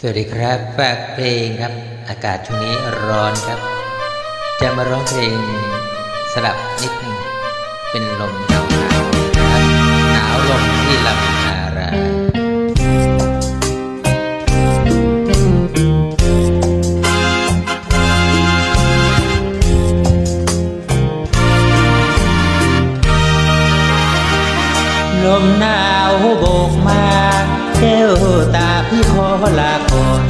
สวัสดีครับ ฝากเพลงครับ อากาศช่วงนี้ร้อนครับ จะมาร้องเพลงสลับนิดหนึงเป็นลมหนาวหนาวครับหนาวลมที่ลำนาราลมหนาวโบกมา แก้วตาพี่ขอลาก่อน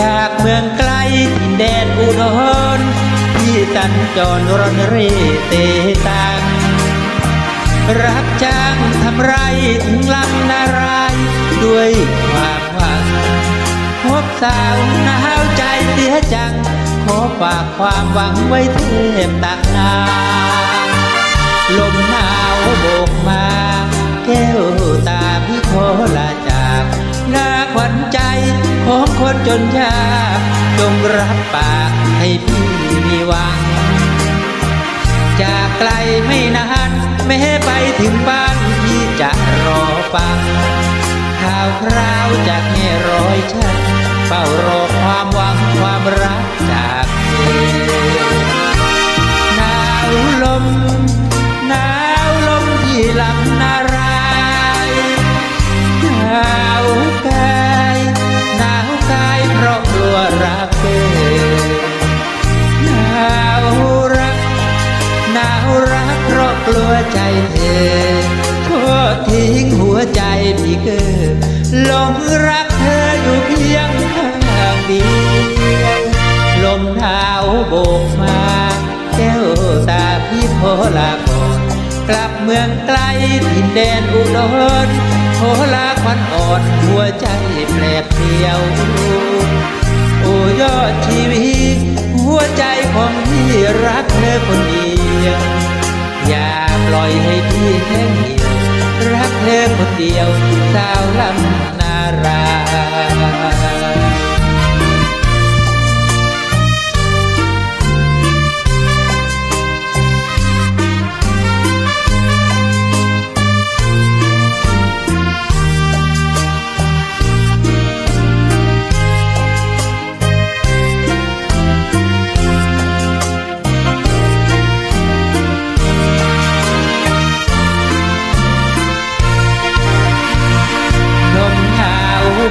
จากเมืองไกลทินแดนอุดรที่สัญจรรนเร่เตตังรับจ้างทำไรถึงลำนารายด้วยความหวังพบสาวหนาวใจเสียจัง ขอฝากความหวังไว้เทพตักนาลมหนา นจนยากจงรับปากให้พี่มีหวัง จากไกลไม่นานแม้ไปถึงบ้านพี่จะรอฟัง ข่าวคราวจากแม่ร้อยชันเฝ้ารอความหวังความรักจากเธอหนาวลม ใจเธอโทษทิ้งหัวใจพี่เกอหลงรักเธออยู่เพียงข้างเดียวลมหนาวโบกมาแก้วตาพี่โพลาก่อนกลับเมืองไกลถิ่นแดนอุดรโพลาควันอ่อนหัวใจแปลกเดียวโอ้ยอดชีวิตหัวใจของพี่รักเธอคน อยให้พี่แห้งเหี่ยวรักเธอคนเดียวสาวลำนารา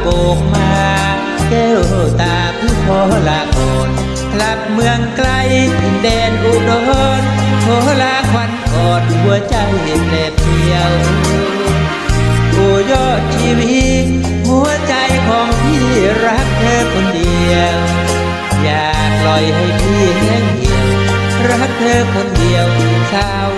โบกมาแก้วตาพี่ขอลาก่อนกลับเมืองไกลทินแดนอุดรขอลาควันอ่อนหัวใจแปลเดียวโอ้ยอดชีวิตหัวใจของพี่รักเธอคนเดียว อย่าปล่อยให้พี่แห้งเหี่ยว รักเธอคนเดียวสาว